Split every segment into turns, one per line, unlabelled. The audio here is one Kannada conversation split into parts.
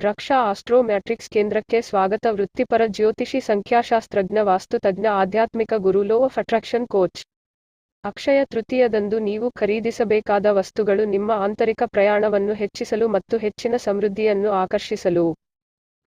ರಕ್ಷಾ ಆಸ್ಟ್ರೋ ಮ್ಯಾಟ್ರಿಕ್ಸ್ ಕೇಂದ್ರಕ್ಕೆ ಸ್ವಾಗತ. ವೃತ್ತಿಪರ ಜ್ಯೋತಿಷಿ, ಸಂಖ್ಯಾಶಾಸ್ತ್ರಜ್ಞ, ವಾಸ್ತುತಜ್ಞ, ಆಧ್ಯಾತ್ಮಿಕ ಗುರು, ಲೋ ಆಫ್ ಅಟ್ರಾಕ್ಷನ್ ಕೋಚ್. ಅಕ್ಷಯ ತೃತೀಯದಂದು ನೀವು ಖರೀದಿಸಬೇಕಾದ ವಸ್ತುಗಳು ನಿಮ್ಮ ಆಂತರಿಕ ಪ್ರಯಾಣವನ್ನು ಹೆಚ್ಚಿಸಲು ಮತ್ತು ಹೆಚ್ಚಿನ ಸಮೃದ್ಧಿಯನ್ನು ಆಕರ್ಷಿಸಲು.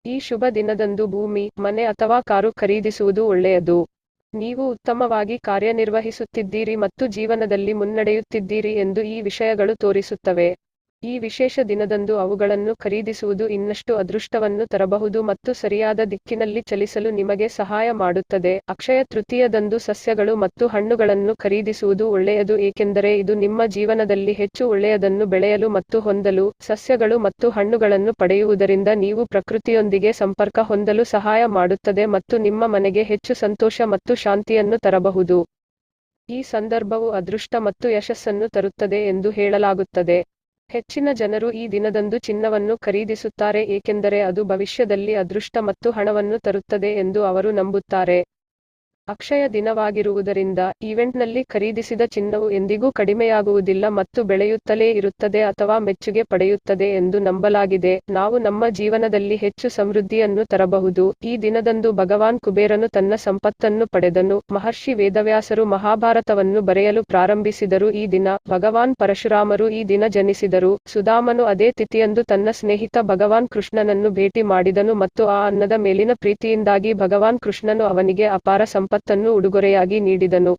ಈ ಶುಭ ದಿನದಂದು ಭೂಮಿ, ಮನೆ ಅಥವಾ ಕಾರು ಖರೀದಿಸುವುದು ಒಳ್ಳೆಯದು. ನೀವು ಉತ್ತಮವಾಗಿ ಕಾರ್ಯನಿರ್ವಹಿಸುತ್ತಿದ್ದೀರಿ ಮತ್ತು ಜೀವನದಲ್ಲಿ ಮುನ್ನಡೆಯುತ್ತಿದ್ದೀರಿ ಎಂದು ಈ ವಿಷಯಗಳು ತೋರಿಸುತ್ತವೆ. ಈ ವಿಶೇಷ ದಿನದಂದು ಅವುಗಳನ್ನು ಖರೀದಿಸುವುದು ಇನ್ನಷ್ಟು ಅದೃಷ್ಟವನ್ನು ತರಬಹುದು ಮತ್ತು ಸರಿಯಾದ ದಿಕ್ಕಿನಲ್ಲಿ ಚಲಿಸಲು ನಿಮಗೆ ಸಹಾಯ ಮಾಡುತ್ತದೆ. ಅಕ್ಷಯ ತೃತೀಯದಂದು ಸಸ್ಯಗಳು ಮತ್ತು ಹಣ್ಣುಗಳನ್ನು ಖರೀದಿಸುವುದು ಒಳ್ಳೆಯದು, ಏಕೆಂದರೆ ಇದು ನಿಮ್ಮ ಜೀವನದಲ್ಲಿ ಹೆಚ್ಚು ಒಳ್ಳೆಯದನ್ನು ಬೆಳೆಯಲು ಮತ್ತು ಹೊಂದಲು, ಸಸ್ಯಗಳು ಮತ್ತು ಹಣ್ಣುಗಳನ್ನು ಪಡೆಯುವುದರಿಂದ ನೀವು ಪ್ರಕೃತಿಯೊಂದಿಗೆ ಸಂಪರ್ಕ ಹೊಂದಲು ಸಹಾಯ ಮಾಡುತ್ತದೆ ಮತ್ತು ನಿಮ್ಮ ಮನೆಗೆ ಹೆಚ್ಚು ಸಂತೋಷ ಮತ್ತು ಶಾಂತಿಯನ್ನು ತರಬಹುದು. ಈ ಸಂದರ್ಭವು ಅದೃಷ್ಟ ಮತ್ತು ಯಶಸ್ಸನ್ನು ತರುತ್ತದೆ ಎಂದು ಹೇಳಲಾಗುತ್ತದೆ. ಹೆಚ್ಚಿನ ಜನರು ಈ ದಿನದಂದು ಚಿನ್ನವನ್ನು ಖರೀದಿಸುತ್ತಾರೆ, ಏಕೆಂದರೆ ಅದು ಭವಿಷ್ಯದಲ್ಲಿ ಅದೃಷ್ಟ ಮತ್ತು ಹಣವನ್ನು ತರುತ್ತದೆ ಎಂದು ಅವರು ನಂಬುತ್ತಾರೆ. ಅಕ್ಷಯ ದಿನವಾಗಿರುವುದರಿಂದ ಈವೆಂಟ್ನಲ್ಲಿ ಖರೀದಿಸಿದ ಚಿನ್ನವು ಎಂದಿಗೂ ಕಡಿಮೆಯಾಗುವುದಿಲ್ಲ ಮತ್ತು ಬೆಳೆಯುತ್ತಲೇ ಇರುತ್ತದೆ ಅಥವಾ ಮೆಚ್ಚುಗೆ ಪಡೆಯುತ್ತದೆ ಎಂದು ನಂಬಲಾಗಿದೆ. ನಾವು ನಮ್ಮ ಜೀವನದಲ್ಲಿ ಹೆಚ್ಚು ಸಮೃದ್ಧಿಯನ್ನು ತರಬಹುದು. ಈ ದಿನದಂದು ಭಗವಾನ್ ಕುಬೇರನು ತನ್ನ ಸಂಪತ್ತನ್ನು ಪಡೆದನು. ಮಹರ್ಷಿ ವೇದವ್ಯಾಸರು ಮಹಾಭಾರತವನ್ನು ಬರೆಯಲು ಪ್ರಾರಂಭಿಸಿದರು. ಈ ದಿನ ಭಗವಾನ್ ಪರಶುರಾಮರು ಈ ದಿನ ಜನಿಸಿದರು. ಸುಧಾಮನು ಅದೇ ತಿಥಿಯಂದು ತನ್ನ ಸ್ನೇಹಿತ ಭಗವಾನ್ ಕೃಷ್ಣನನ್ನು ಭೇಟಿ ಮಾಡಿದನು ಮತ್ತು ಆ ಅನ್ನದ ಮೇಲಿನ ಪ್ರೀತಿಯಿಂದಾಗಿ ಭಗವಾನ್ ಕೃಷ್ಣನು ಅವನಿಗೆ ಅಪಾರ ಸಂಪತ್ತನ್ನು ಉಡುಗೊರೆಯಾಗಿ ನೀಡಿದನು.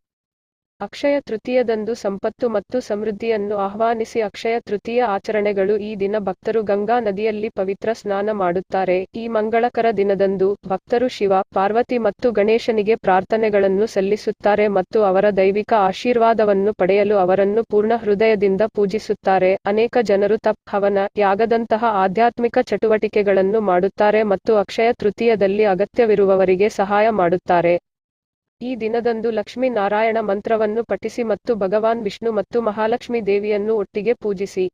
ಅಕ್ಷಯ ತೃತೀಯದಂದು ಸಂಪತ್ತು ಮತ್ತು ಸಮೃದ್ಧಿಯನ್ನು ಆಹ್ವಾನಿಸಿ ಅಕ್ಷಯ ತೃತೀಯ ಆಚರಣೆಗಳು ಈ ದಿನ ಭಕ್ತರು ಗಂಗಾ ನದಿಯಲ್ಲಿ ಪವಿತ್ರ ಸ್ನಾನ ಮಾಡುತ್ತಾರೆ. ಈ ಮಂಗಳಕರ ದಿನದಂದು ಭಕ್ತರು ಶಿವ, ಪಾರ್ವತಿ ಮತ್ತು ಗಣೇಶನಿಗೆ ಪ್ರಾರ್ಥನೆಗಳನ್ನು ಸಲ್ಲಿಸುತ್ತಾರೆ ಮತ್ತು ಅವರ ದೈವಿಕ ಆಶೀರ್ವಾದವನ್ನು ಪಡೆಯಲು ಅವರನ್ನು ಪೂರ್ಣ ಹೃದಯದಿಂದ ಪೂಜಿಸುತ್ತಾರೆ. ಅನೇಕ ಜನರು ತಪ್, ಹವನ, ಯಾಗದಂತಹ ಆಧ್ಯಾತ್ಮಿಕ ಚಟುವಟಿಕೆಗಳನ್ನು ಮಾಡುತ್ತಾರೆ ಮತ್ತು ಅಕ್ಷಯ ತೃತೀಯದಲ್ಲಿ ಅಗತ್ಯವಿರುವವರಿಗೆ ಸಹಾಯ ಮಾಡುತ್ತಾರೆ. ಈ ದಿನದಂದು ಲಕ್ಷ್ಮೀ ನಾರಾಯಣ ಮಂತ್ರವನ್ನು ಪಠಿಸಿ ಮತ್ತು ಭಗವಾನ್ ವಿಷ್ಣು ಮತ್ತು ಮಹಾಲಕ್ಷ್ಮೀ ದೇವಿಯನ್ನು ಒಟ್ಟಿಗೆ ಪೂಜಿಸಿ.